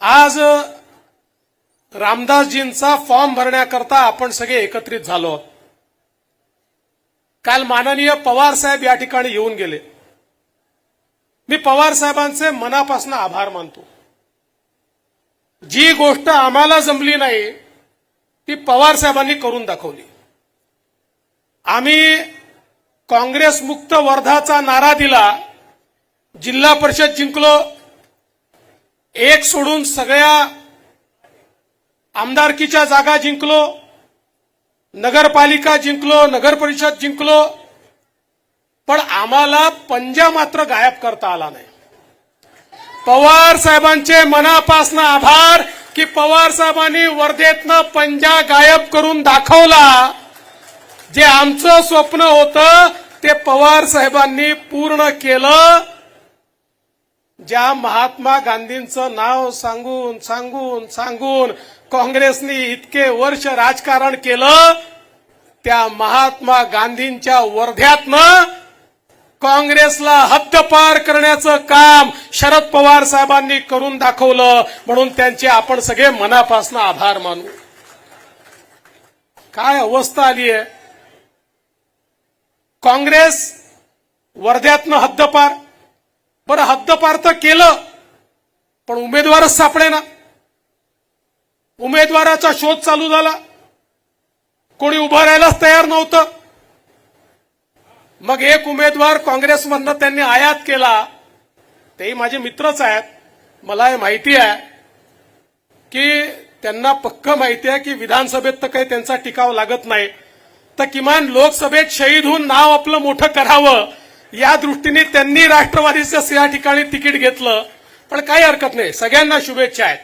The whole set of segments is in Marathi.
आज रामदासजींचा फॉर्म भरण्याकरता आपण सगळे एकत्रित झालो. आहोत. काल माननीय पवार साहेब या ठिकाणी येऊन गेले. मी पवार साहेबांचे मनापासून आभार मानतो. जी गोष्ट आम्हाला जमली नाही ती पवार साहेबांनी करून दाखवली. आम्ही काँग्रेस मुक्त वर्धाचा नारा दिला जिल्हा परिषद जिंकलो एक सोडून सगळ्या आमदारकीच्या जागा जिंकलो नगरपालिका जिंकलो नगर परिषद जिंकलो पण आम्हाला पंजा मात्र गायब करता आला नाही. पवार साहेबांचे मनापासून आभार की पवार साहेबांनी वर्धेतनं पंजा गायब करून दाखवला. जे आमचं स्वप्न होतं ते पवार साहेबांनी पूर्ण केलं. ज्या महात्मा गांधींचं नाव सांगून सांगून सांगून काँग्रेसने इतके वर्ष राजकारण केलं त्या महात्मा गांधींच्या वर्ध्यातनं काँग्रेसला हद्दपार करण्याचं काम शरद पवार साहेबांनी करून दाखवलं म्हणून त्यांचे आपण सगळे मनापासून आभार मानू. काय अवस्था आली आहे? काँग्रेस वर्ध्यातनं हद्दपार बरं हद्दपार तर केलं पण उमेदवारच सापडे ना उमेदवाराचा शोध चालू झाला. कोणी उभं राहायलाच तयार नव्हतं. मग एक उमेदवार काँग्रेसमधनं त्यांनी आयात केला. तेही माझे मित्रच आहेत. मला हे माहिती आहे की त्यांना पक्क माहिती आहे की विधानसभेत तर काही त्यांचा टिकाव लागत नाही. तर किमान लोकसभेत शहीद होऊन नाव आपलं मोठं करावं. या दृष्टीने त्यांनी राष्ट्रवादीचं या ठिकाणी तिकीट घेतलं. पण काही हरकत नाही. सगळ्यांना शुभेच्छा आहेत.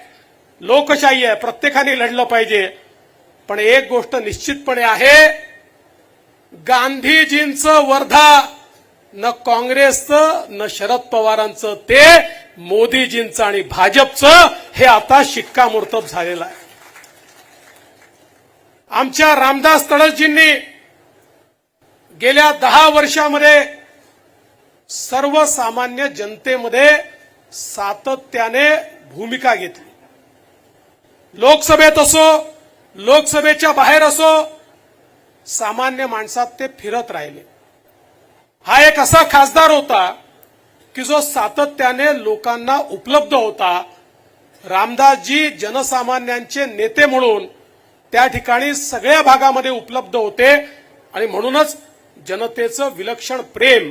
लोकशाही आहे. प्रत्येकाने लढलं पाहिजे. पण एक गोष्ट निश्चितपणे आहे. गांधीजींचं वर्धा न काँग्रेसचं न शरद पवारांचं ते मोदीजींचं आणि भाजपचं हे आता शिक्कामोर्तब झालेलं आहे. आमच्या रामदास तळसजींनी गेल्या दहा वर्षामध्ये सर्वसामान्य जनतेमध्ये सातत्याने भूमिका घेतली. लोकसभेत असो लोकसभेच्या बाहेर असो सामान्य माणसात ते फिरत राहिले. हा एक असा खासदार होता की जो सातत्याने लोकांना उपलब्ध होता. रामदासजी जनसामान्यांचे नेते म्हणून त्या ठिकाणी सगळ्या भागामध्ये उपलब्ध होते आणि म्हणूनच जनतेचं विलक्षण प्रेम